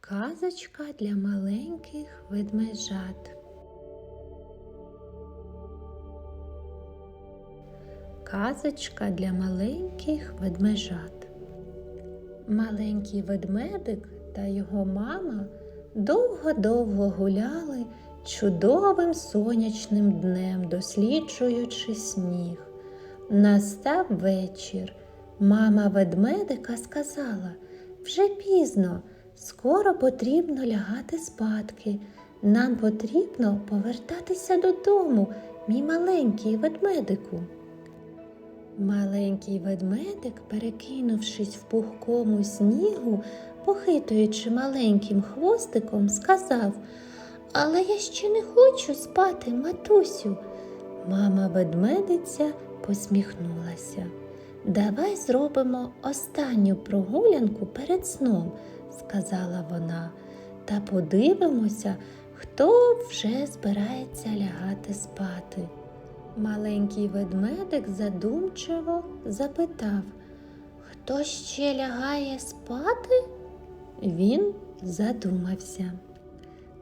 Казочка для маленьких ведмежат. Казочка для маленьких ведмежат. Маленький ведмедик та його мама довго-довго гуляли чудовим сонячним днем, досліджуючи сніг. Настав вечір. Мама ведмедика сказала вже пізно, скоро потрібно лягати спадки. Нам потрібно повертатися додому, мій маленький ведмедику. Маленький ведмедик, перекинувшись в пухкому снігу, похитуючи маленьким хвостиком, сказав Але я ще не хочу спати, матусю. Мама ведмедиця посміхнулася. Давай зробимо останню прогулянку перед сном, сказала вона, та подивимося, хто вже збирається лягати спати. Маленький ведмедик задумчиво запитав, хто ще лягає спати? Він задумався.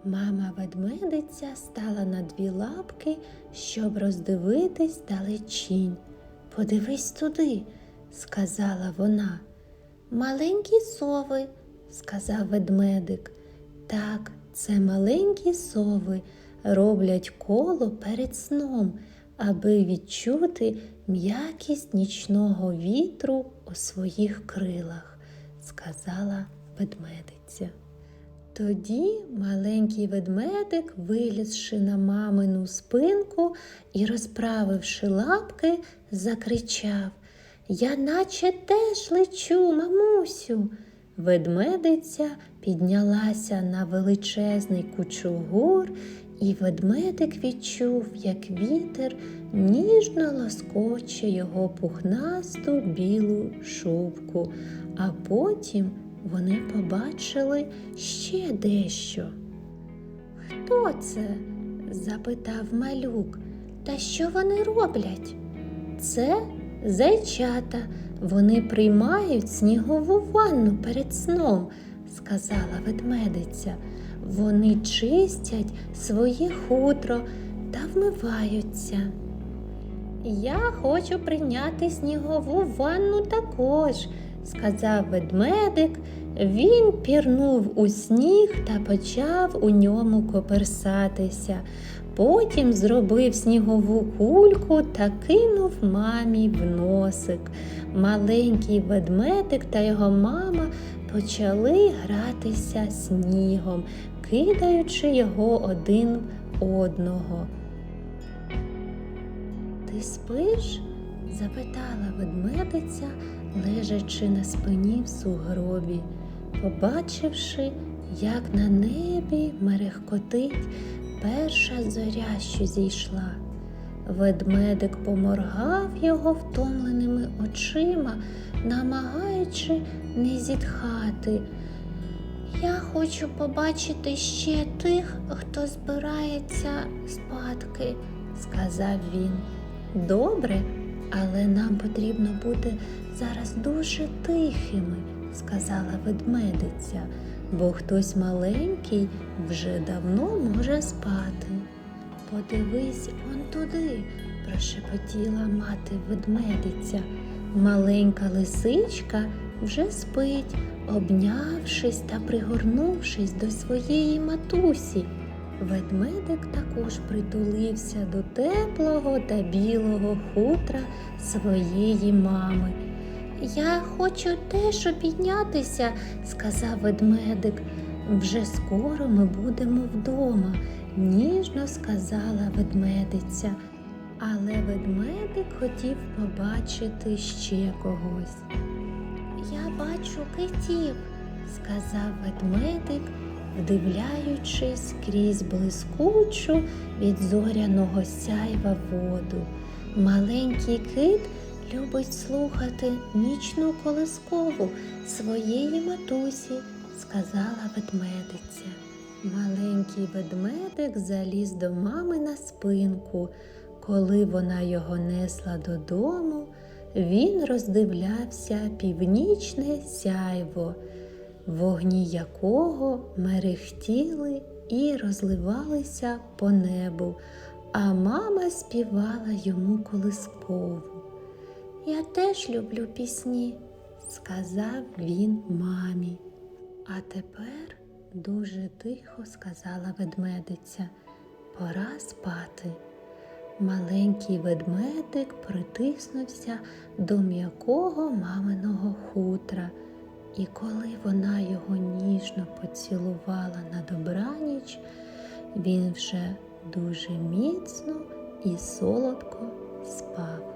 Мама ведмедиця стала на дві лапки, щоб роздивитись далечінь. Подивись туди, сказала вона. Маленькі сови, сказав ведмедик. Так, це маленькі сови роблять коло перед сном, аби відчути м'якість нічного вітру у своїх крилах, сказала ведмедиця. Тоді маленький ведмедик, вилізши на мамину спинку і розправивши лапки, закричав Я наче теж лечу, мамусю. Ведмедиця піднялася на величезний кучугур, і ведмедик відчув, як вітер ніжно лоскоче його пухнасту білу шубку, а потім вони побачили ще дещо. Хто це? запитав малюк. Та що вони роблять? Це зайчата. Вони приймають снігову ванну перед сном, сказала ведмедиця. Вони чистять своє хутро та вмиваються. Я хочу прийняти снігову ванну також, сказав ведмедик. Він пірнув у сніг та почав у ньому коперсатися. Потім зробив снігову кульку та кинув мамі в носик. Маленький ведмедик та його мама почали гратися снігом, кидаючи його один одного. Ти спиш? запитала ведмедиця, лежачи на спині в сугробі, побачивши, як на небі мерехкотить перша зоря, що зійшла. Ведмедик поморгав його втомленими очима, намагаючи не зітхати. Я хочу побачити ще тих, хто збирається спадки, сказав він. Добре, але нам потрібно бути зараз дуже тихими, сказала ведмедиця, бо хтось маленький вже давно може спати. Подивись он туди, прошепотіла мати ведмедиця. Маленька лисичка вже спить, обнявшись та пригорнувшись до своєї матусі. Ведмедик також притулився до теплого та білого хутра своєї мами. Я хочу теж обійнятися, сказав ведмедик. Вже скоро ми будемо вдома, ніжно сказала ведмедиця. Але ведмедик хотів побачити ще когось. Я бачу китів, сказав ведмедик, вдивляючись крізь блискучу від зоряного сяйва воду. Маленький кит любить слухати нічну колискову своєї матусі, сказала ведмедиця. Маленький ведмедик заліз до мами на спинку. Коли вона його несла додому, він роздивлявся північне сяйво. вогні якого мерехтіли і розливалися по небу, а мама співала йому колискову. Я теж люблю пісні, сказав він мамі. А тепер дуже тихо сказала ведмедиця. Пора спати. Маленький ведмедик притиснувся до м'якого маминого хутра, і коли вона його ніжно поцілувала на добраніч, він вже дуже міцно і солодко спав.